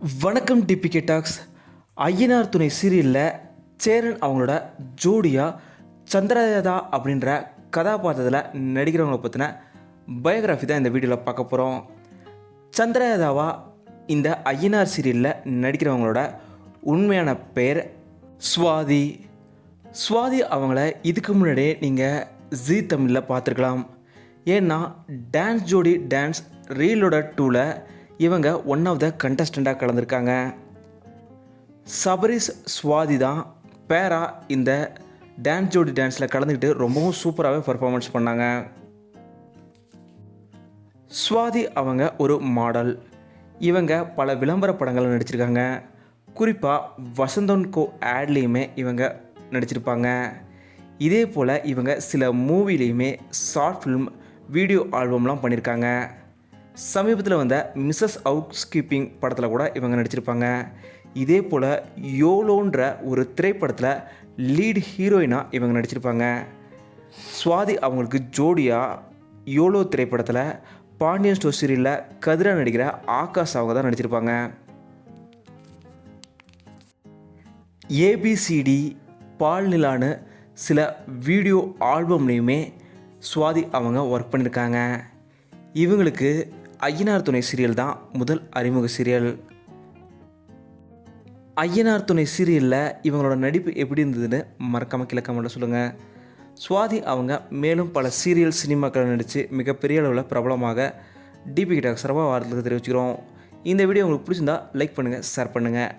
வணக்கம் DPK tax Ayyanar துணை சீரியலில் சேரன் அவங்களோட ஜோடியாக சந்திரதா அப்படின்ற கதாபாத்திரத்தில் நடிக்கிறவங்கள பற்றின பயோகிராஃபி தான் இந்த வீடியோவில் பார்க்க போகிறோம் சந்திரதாவா இந்த ஐயனார் சீரியலில் நடிக்கிறவங்களோட உண்மையான பெயர் சுவாதி. சுவாதி அவங்கள இதுக்கு முன்னாடியே நீங்கள் ஜீ தமிழில் பார்த்துருக்கலாம். ஏன்னா டான்ஸ் ஜோடி டான்ஸ் ரீலோட டூவில் இவங்க ஒன் ஆஃப் த கண்டஸ்டண்ட்டாக கலந்துருக்காங்க. சபரிஸ் சுவாதி தான் பேரா இந்த டான்ஸ் ஜோடி டான்ஸில் கலந்துக்கிட்டு ரொம்பவும் சூப்பராகவே பர்ஃபார்மன்ஸ் பண்ணாங்க. சுவாதி அவங்க ஒரு மாடல் இவங்க பல விளம்பர படங்களில் நடிச்சிருக்காங்க. குறிப்பாக வசந்தன் கோ ஆட்லேயுமே இவங்க நடிச்சிருப்பாங்க. இதே போல் இவங்க சில மூவிலையுமே ஷார்ட் ஃபிலிம் வீடியோ ஆல்பம்லாம் பண்ணியிருக்காங்க சமீபத்தில் வந்த மிஸ்ஸஸ் அவுட் கீப்பிங் படத்தில் கூட இவங்க நடிச்சிருப்பாங்க. இதே போல் யோலோன்ற ஒரு திரைப்படத்தில் லீட் ஹீரோயினாக இவங்க நடிச்சிருப்பாங்க. சுவாதி அவங்களுக்கு ஜோடியாக யோலோ திரைப்படத்தில் பாண்டியன் ஸ்டோர் சீரியலில் கதிரா நடிக்கிற ஆகாஷ் அவங்க தான் நடிச்சிருப்பாங்க. ஏபிசிடி பால் நிலான்னு சில வீடியோ ஆல்பம்லேயுமே சுவாதி அவங்க ஒர்க் பண்ணியிருக்காங்க இவங்களுக்கு ஐயனார் துணை சீரியல் தான் முதல் அறிமுக சீரியல். ஐயனார் துணை சீரியலில் இவங்களோட நடிப்பு எப்படி இருந்ததுன்னு மறக்காமல் கீழே கமெண்ட்டில் சொல்லுங்கள் சுவாதி அவங்க மேலும் பல சீரியல் சினிமாக்களை நடித்து மிகப்பெரிய அளவில் பிரபலமாக டிபி கிட்ட சிறப்பாக வாரத்துக்கு தெரிவிச்சுக்கிறோம். இந்த வீடியோ உங்களுக்கு பிடிச்சிருந்தா லைக் பண்ணுங்கள் ஷேர் பண்ணுங்கள்